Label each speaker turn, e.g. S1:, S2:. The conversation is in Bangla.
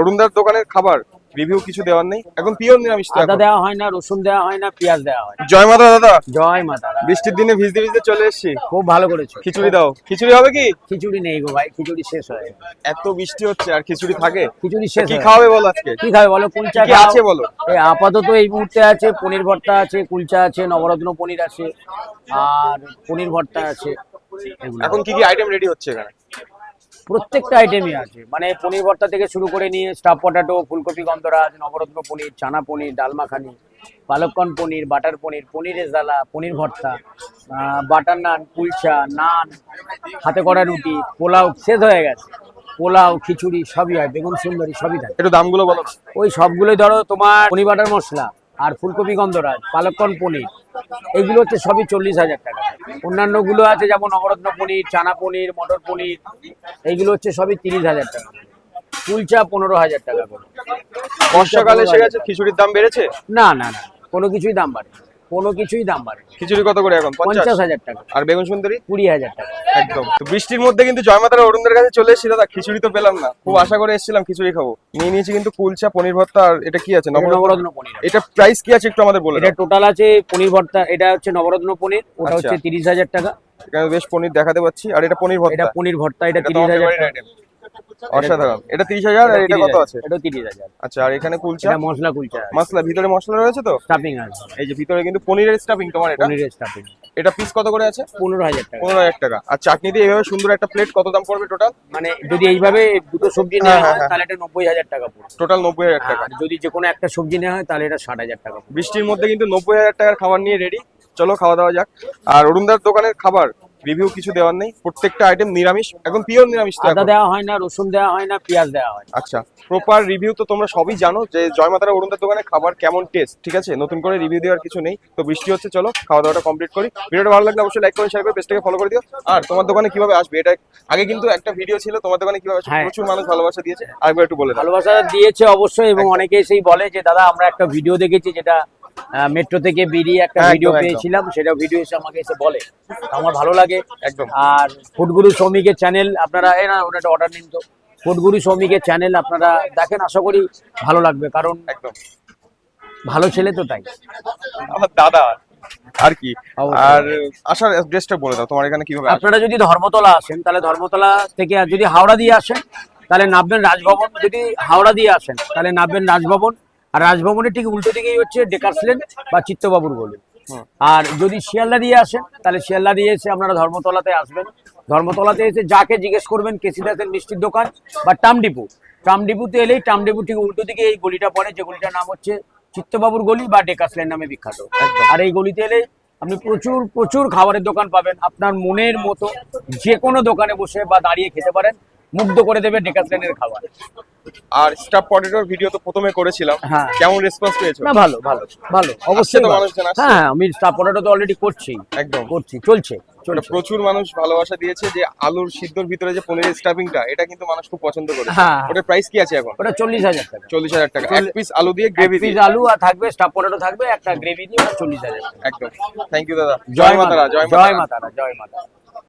S1: অরুণদার দোকানের খাবার রিভিউ কিছু দেওয়ার নেই এখন পিওর নিরামিষ তো
S2: আদা
S1: এখন।
S2: দেওয়া হয় না রসুন দেওয়া হয় না পেঁয়াজ দেওয়া হয় না।
S1: জয় মাতা দাদা
S2: জয় মাতা।
S1: বৃষ্টির দিনে ভিজতে ভিজতে চলে এসেছি
S2: খুব ভালো করেছ
S1: খিচুড়ি দাও খিচুড়ি হবে কি
S2: খিচুড়ি নেই গো ভাই খিচুড়ি শেষ হয়ে গেছে।
S1: এত বৃষ্টি হচ্ছে আর খিচুড়ি থাকে
S2: খিচুড়ি শেষ
S1: কি
S2: হয়ে
S1: খাওয়াবে বল আজকে
S2: গেছে। কি খাবে বলো কুলচা
S1: কি
S2: খাও।
S1: আছে বলো?
S2: এই আপাতত এই মুহূর্তে আছে পনির ভর্তা আছে কুলচা আছে নবরত্ন পনির আছে আর পনির ভর্তা আছে এগুলো।
S1: এখন কি কি আইটেম রেডি হচ্ছে এখানে
S2: প্রত্যেকটা আইটেমই আছে। মানে পনির ভর্তা থেকে শুরু করে নিয়ে স্টাফ পটাটো ফুলকপি গন্ধরাজ নবরত্ন পনির চানা পনির ডাল মাখানি পালককন পনির বাটার পনির পনির রেজালা পনির ভর্তা বাটার নান কুলচা নান হাতে করা রুটি পোলাও শেষ হয়ে গেছে। পোলাও খিচুড়ি সবই হয় বেগুন সুন্দরী সবই থাকে।
S1: একটু দামগুলো বলো
S2: ওই সবগুলোই ধরো তোমার পনির বাটার মশলা আর ফুলকপি গন্ধরাজ পালককন পনির এইগুলো হচ্ছে সবই চল্লিশ হাজার টাকা। অন্যান্যগুলো আছে যেমন নবরত্ন পনির চানা পনির মটর পনির এইগুলো হচ্ছে সবই তিরিশ হাজার টাকা। কুলচা পনেরো হাজার টাকা করে।
S1: বর্ষাকালে এসে গেছে খিচুড়ির দাম বেড়েছে?
S2: না না না কোনো কিছুই দাম বাড়ে কোনো কিছুই দাম বাড়ে
S1: খিচুড়ি কত করে এখন? পঞ্চাশ?
S2: হাজার টাকা।
S1: আর বেগুন সুন্দরী?
S2: কুড়ি হাজার টাকা।
S1: একদম। তো বৃষ্টির মধ্যে কিন্তু জয়মাতার অরুণদের কাছে চলে এসেছি দাদা খিচুড়ি তো পেলাম না। খুব আশা করে এসেছিলাম খিচুড়ি খাব। নিয়ে নিয়েছি কিন্তু কুলচা পনির ভর্তা আর এটা কি আছে?
S2: এটা
S1: নবরত্ন?
S2: পনির
S1: এটা প্রাইস কি আছে একটু আমাদের বলে
S2: এটা টোটাল আছে পনির ভর্তা এটা হচ্ছে নবরত্ন পনির ওটা
S1: আচ্ছা।
S2: হচ্ছে তিরিশ হাজার টাকা।
S1: এখানে বেশ পনির দেখাতে পাচ্ছি আর এটা পনির ভর্তা।
S2: এটা পনির ভর্তা এটা তিরিশ হাজার টাকা।
S1: অসাধারণ। এটা তিরিশ হাজার আর এটা কত আছে?
S2: এটা তিরিশ হাজার।
S1: আচ্ছা আর এখানে কুলচা?
S2: এটা মশলা কুলচা
S1: মশলা ভিতরে মশলা রয়েছে তো?
S2: স্টাফিং আছে।
S1: এই যে ভিতরে কিন্তু পনিরের স্টাফিং তোমার এটা?
S2: পনিরের স্টাফিং।
S1: এটা পিস কত করে আছে?
S2: পনেরো হাজার টাকা।
S1: পনেরো হাজার টাকা। আর চাটনি দিয়ে এইভাবে সুন্দর একটা প্লেট কত দাম পড়বে টোটাল
S2: মানে যদি এইভাবে দুটো সবজি নেওয়া
S1: হ্যাঁ,
S2: হয়
S1: হ্যাঁ,
S2: তাহলে এটা নব্বই হাজার টাকা পড়বে।
S1: টোটাল নব্বই হাজার টাকা।
S2: যদি যে কোনো একটা সবজি নেওয়া হয় তাহলে এটা ষাট হাজার টাকা
S1: বৃষ্টির মধ্যে কিন্তু নব্বই হাজার টাকার খাবার নিয়ে রেডি চলো খাওয়া দাওয়া যাক। আর অরুণদার দোকানের খাবার রিভিউ কিছু দেওয়ার নেই। প্রত্যেকটা আইটেম নিরামিষ এখন পিওর নিরামিষ তো
S2: আদা দেওয়া হয় না রসুন দেওয়া হয় না পেঁয়াজ দেওয়া হয়
S1: আচ্ছা প্রপার রিভিউ তো তোমরা সবই জানো যে জয়মাতারা অরুণদার দোকানে খাবার কেমন টেস্ট ঠিক আছে? নতুন করে রিভিউ দেওয়ার কিছু নেই। তো বৃষ্টি হচ্ছে চলো খাওয়া দাওয়াটা কমপ্লিট করি। ভিডিওটা ভালো লাগলে অবশ্যই লাইক করে শেয়ার করে পেজটাকে ফলো করে দিও। আর তোমার দোকানে কীভাবে আসবে? এটা আগে কিন্তু একটা ভিডিও ছিল তোমার দোকানে কীভাবে আসবে?
S2: হ্যাঁ।
S1: প্রচুর মানুষ ভালোবাসা দিয়েছে। আরেকবার একটু বলে
S2: ভালোবাসা দিয়েছে অবশ্যই এবং অনেকে সেই বলে যে দাদা আমরা একটা ভিডিও দেখেছি যেটা মেট্রো থেকে বেরিয়ে একটা ভিডিও। পেয়েছিলাম সেটা ভিডিও এসে আমাকে এসে বলে। আমার ভালো লাগে।
S1: একদম।
S2: আর ফুডগুরু শ্রমিকের চ্যানেল আপনারা এই না ওটা অর্ডার নিন তো। ফুডগুরু শ্রমিকের চ্যানেল আপনারা দেখেন আশা করি ভালো লাগবে কারণ
S1: একদম।
S2: ভালো ছেলে তো তাই।
S1: আমার দাদা আর কি। আর আসার অ্যাড্রেসটা বলে দাও তোমার এখানে কীভাবে?
S2: আপনারা যদি ধর্মতলা আসেন তাহলে ধর্মতলা থেকে আর যদি হাওড়া দিয়ে আসেন তাহলে নামবেন রাজভবন। যদি হাওড়া দিয়ে আসেন তাহলে নামবেন রাজভবন। আর রাজভবনের ঠিক উল্টো দিকেই হচ্ছে ডেকার্সলেন বা চিত্তবাবুর গলি। আর যদি শিয়ালদা দিয়ে আসেন তাহলে শিয়ালদা দিয়ে এসে আপনারা ধর্মতলাতে আসবেন। ধর্মতলাতে এসে যাকে জিজ্ঞেস করবেন কেসি দাসের মিষ্টির দোকান বা টামডিপু। টামডিপুতে এলেই টামডিপু ঠিক উল্টো দিকে এই গলিটা পড়ে যে গলিটার নাম হচ্ছে চিত্তবাবুর গলি বা ডেকাসলেন নামে বিখ্যাত। আর এই গলিতে এলে আপনি প্রচুর প্রচুর খাবারের দোকান পাবেন। আপনার মনের মতো যে কোনো দোকানে বসে বা দাঁড়িয়ে খেতে পারেন। মুগ্ধ করে দেবে ডেকাসলেনের খাবার।
S1: আর স্টাফ পটেটোর ভিডিও তো প্রথমে করেছিলাম।
S2: হ্যাঁ।
S1: কেমন রেসপন্স পেয়েছ?
S2: না ভালো ভালো ভালো অবশ্যই
S1: তো। মানুষজন আসছে?
S2: হ্যাঁ আমি স্টাফ পটেটো তো অলরেডি করছি।
S1: একদম।
S2: করছি চলছে
S1: ওটা প্রচুর মানুষ ভালোবাসা দিয়েছে যে আলুর সিদ্ধর ভিতরে যে পনিরের স্টাফিংটা এটা কিন্তু মানুষ খুব পছন্দ করে
S2: হ্যাঁ।
S1: ওটার প্রাইস কি আছে এখন?
S2: ওটা চল্লিশ হাজার টাকা।
S1: চল্লিশ হাজার টাকা। এক পিস আলু দিয়ে গ্রেভি
S2: পিস আলু আর থাকবে স্টাফ পটেটো থাকবে একটা গ্রেভি দিয়ে চল্লিশ হাজার
S1: একদম। থ্যাংক ইউ দাদা।
S2: জয় মাতারা জয় মাতারা জয় মাতারা।